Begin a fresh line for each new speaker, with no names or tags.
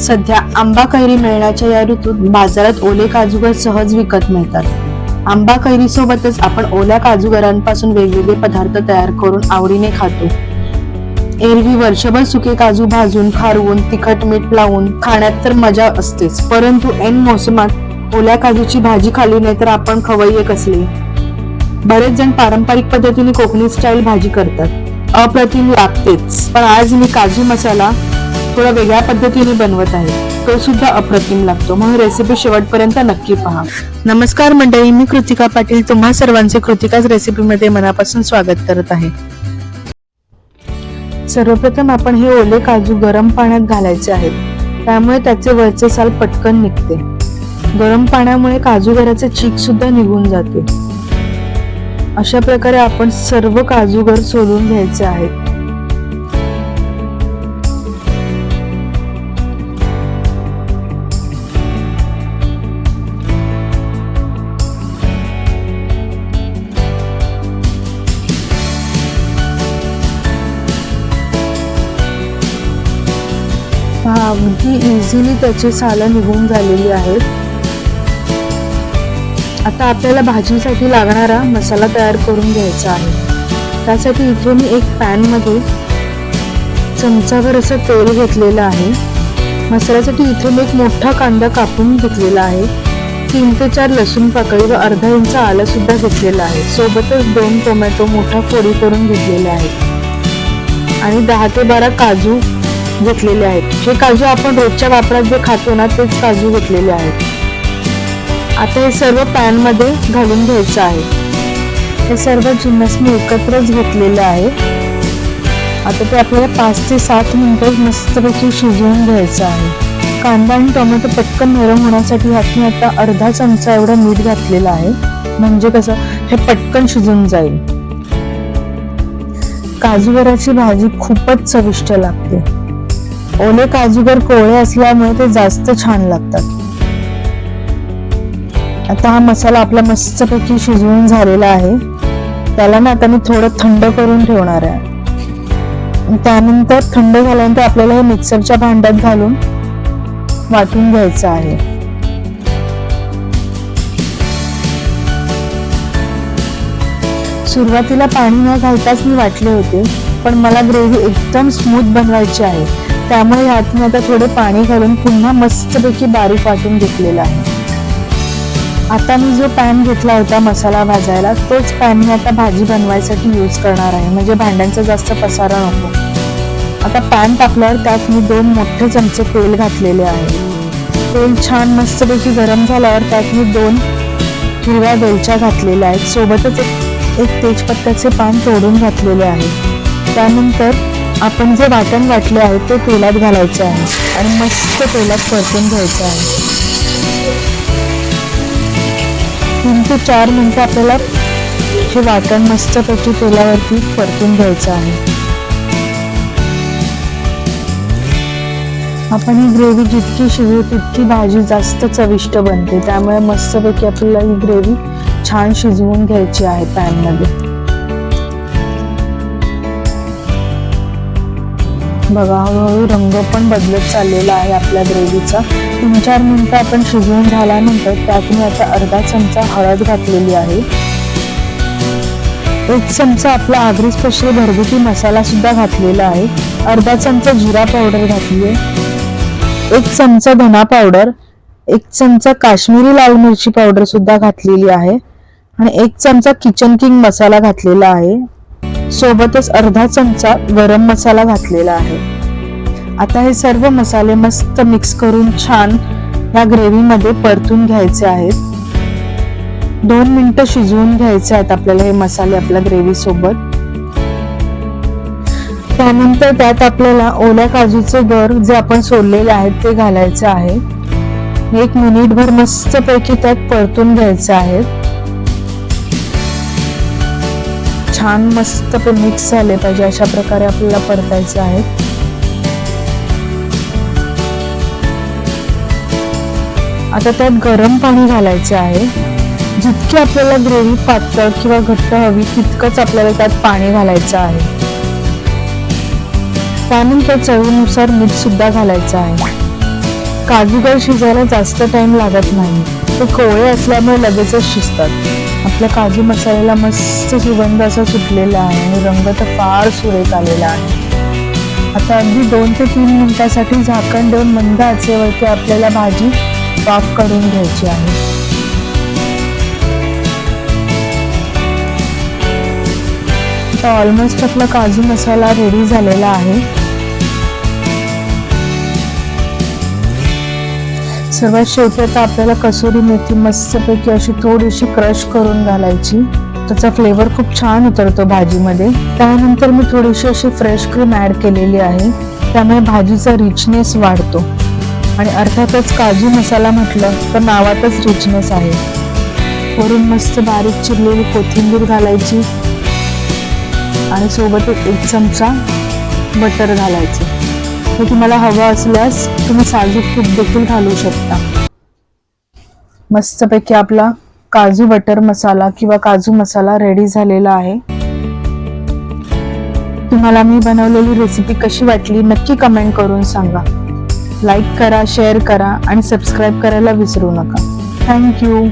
सध्या आंबा कैरी मिळण्याच्या या ऋतूत बाजारात ओले काजूगर सहज विकत मिळतात. आंबा कैरी सोबतच आपण ओल्या काजूगरांपासून वेगवेगळे पदार्थ तयार करून आवडीने खातो. एरवी वर्षभर सुके काजू भाजून खारवून तिखट मीठ लावून खाण्यात तर मजा असतेच परंतु ऐन मोसमात ओल्या काजूची भाजी खाल्ली नाही तर आपण खवय्ये कसले? बरेच जण पारंपरिक पद्धतीने कोकणी स्टाईल भाजी करतात. अप्रतिम लागतेच. पण आज मी काजू मसाला थोडा वेगळ्या पद्धतीने बनवत आहे. तो सुद्धा अप्रतिम लागतो. म्हणून रेसिपी शेवटपर्यंत नक्की पहा. नमस्कार मंडळी मी कृतिका पाटील. तुम्हा सर्वांचे कृतिकाच रेसिपीमध्ये मनापासून स्वागत करत आहे. सर्वप्रथम आपण हे ओले काजू गरम पाण्यात घालायचे आहेत. त्यामुळे त्याचे वरचे साल पटकन निघते. गरम पाण्यामुळे काजू घराचे चीक सुद्धा निघून जाते. अशा प्रकारे आपण सर्व काजूगर सोलून घ्यायचे आहेत. अगदी इझिली त्याची सालं निघून झालेली आहेत. आता आपल्याला भाजीसाठी लागणारा मसाला तयार करून घ्यायचा आहे. त्यासाठी इथे मी एक पॅनमध्ये चमचाभर असं तेल घेतलेलं आहे. मसाल्यासाठी इथे मी एक मोठा कांदा कापून घेतलेला आहे. तीन ते चार लसूण पाकळी व अर्धा इंच आलं सुद्धा घेतलेलं आहे. सोबतच दोन टोमॅटो मोठा फोडी करून घेतलेले आहे आणि दहा ते बारा काजू घेतलेले आहेत. हे काजू आपण रोजच्या वापरात जे खातो ना तेच काजू घेतलेले आहेत. आता हे सर्व पॅनमध्ये घालून घ्यायचं आहे. हे सर्व जिन्नस मी एकत्रच घेतलेले आहे. आता ते आपल्याला पाच ते सात मिनिटं मस्तपैकी शिजवून घ्यायचं आहे. कांदा आणि टोमॅटो पटकन नरम होण्यासाठी ह्यात मी आता अर्धा चमचा एवढा मीठ घातलेला आहे. म्हणजे कसं हे पटकन शिजून जाईल. काजूवराची भाजी खूपच चविष्ट लागते. ओले काजूगर कोवळे असल्यामुळे ते जास्त छान लागतात. आता हा मसाला आपला मस्तपैकी शिजवून झालेला आहे. त्याला ना आता मी थोडं थंड करून ठेवणार आहे. त्यानंतर थंड झाल्यानंतर आपल्याला हे मिक्सरच्या भांड्यात घालून वाटून घ्यायचं आहे. सुरुवातीला पाणी न घालताच मी वाटले होते पण मला ग्रेव्ही एकदम स्मूथ बनवायची आहे. त्यामुळे ह्यात मी आता थोडे पाणी घालून पुन्हा मस्तपैकी बारीक वाटून घेतलेलं आहे. आता मी जो पॅन घेतला होता मसाला भाजायला तोच पॅन मी आता भाजी बनवायसाठी यूज करणार आहे. म्हणजे भांड्यांचा जास्त पसारा नको. आता पॅन टाकल्यावर त्यात मी दोन मोठे चमचे तेल घातलेले आहे. तेल छान मस्तपैकी गरम झाल्यावर त्यात मी दोन हिरव्या वेलच्या घातलेल्या आहेत. सोबतच एक एक तेजपत्त्याचे पान तोडून घातलेले आहे. त्यानंतर आपण जे वाटण वाटले आहे ते तेलात घालायचे आहे. आणि मस्त तेलात परतून घ्यायचं आहे. तीन ते चार मिनटं आपल्याला हे वाटण मस्तपैकी तेलावरती परतून घ्यायचं आहे. आपण ही ग्रेव्ही जितकी शिजू तितकी भाजी जास्त चविष्ट बनते. त्यामुळे मस्तपैकी आपल्याला ही ग्रेव्ही छान शिजवून घ्यायची आहे पॅनमध्ये. बघा हळूहळू रंग पण बदलत चाललेला आहे आपल्या ग्रेव्हीचा. तीन चार मिनटं आपण शिजवून झाल्यानंतर त्यात मी आता अर्धा चमचा हळद घातलेली आहे. एक चमचा आपला आगरी स्पेशल घरगुती मसाला सुद्धा घातलेला आहे. अर्धा चमचा जिरा पावडर घातली आहे एक चमचा धना पावडर एक चमचा काश्मीरी लाल मिरची पावडर सुद्धा घातलेली आहे. आणि एक चमचा किचन किंग मसाला घातलेला आहे. सोबतच अर्धा चमचा गरम मसाला घातलेला आहे. आता हे सर्व मसाले मस्त मिक्स करून छान या ग्रेव्हीमध्ये परतून घ्यायचे आहेत. दोन मिनिटं शिजवून घ्यायचे आहेत आपल्याला हे मसाले आपल्या ग्रेव्ही सोबत त्यानंतर त्यात आपल्याला ओल्या काजूचे गर जे आपण सोडलेले आहेत ते घालायचे आहे. एक मिनिटभर मस्त पैकी त्यात परतून घ्यायचे आहेत. छान मस्त मिक्स झाले पाहिजे अशा प्रकारे आपल्याला परतायचे आहेत आता त्यात गरम पाणी घालायचे आहे. जितकी आपल्याला ग्रेव्ही पातळ किंवा घट्ट हवी तितकंच आपल्याला त्यात पाणी घालायचं आहे. त्यानंतर चवीनुसार मीठ सुद्धा घालायचं आहे. काजूगर शिजायला जास्त टाइम लागत नाही. ते कोवळे असल्यामुळे लगेचच शिजतात. आपल्या काजू मसाल्याला मस्त सुगंध असा सुटलेला आहे आणि रंग तर फार सुरेख आलेला आहे. आता अगदी दोन ते तीन मिनिटासाठी झाकण देऊन मंद आचेवरती आपल्याला भाजी वाफ करून घ्यायची आहे. आता ऑलमोस्ट आपला काजू मसाला रेडी झालेला आहे. सर्वात शेवटी आता आपल्याला कसुरी मेथी मस्तपैकी अशी थोडीशी क्रश करून घालायची. त्याचा फ्लेवर खूप छान उतरतो भाजीमध्ये. त्यानंतर मी थोडीशी अशी फ्रेश क्रीम ॲड केलेली आहे. त्यामुळे भाजीचा रिचनेस वाढतो. आणि अर्थातच काजू मसाला म्हटलं तर नावातच रिचनेस आहे. वरून मस्त बारीक चिरलेली कोथिंबीर घालायची. आणि सोबतच एक चमचा बटर घालायचं. हे तुम्हाला हवं असल्यास तुम्ही साजूक तूप देखील घालू शकता. मस्तपैकी आपला काजू बटर मसाला किंवा काजू मसाला रेडी झालेला आहे. तुम्हाला मी बनवलेली रेसिपी कशी वाटली नक्की कमेंट करून सांगा. लाईक करा शेअर करा आणि सबस्क्राईब करायला विसरू नका. थँक्यू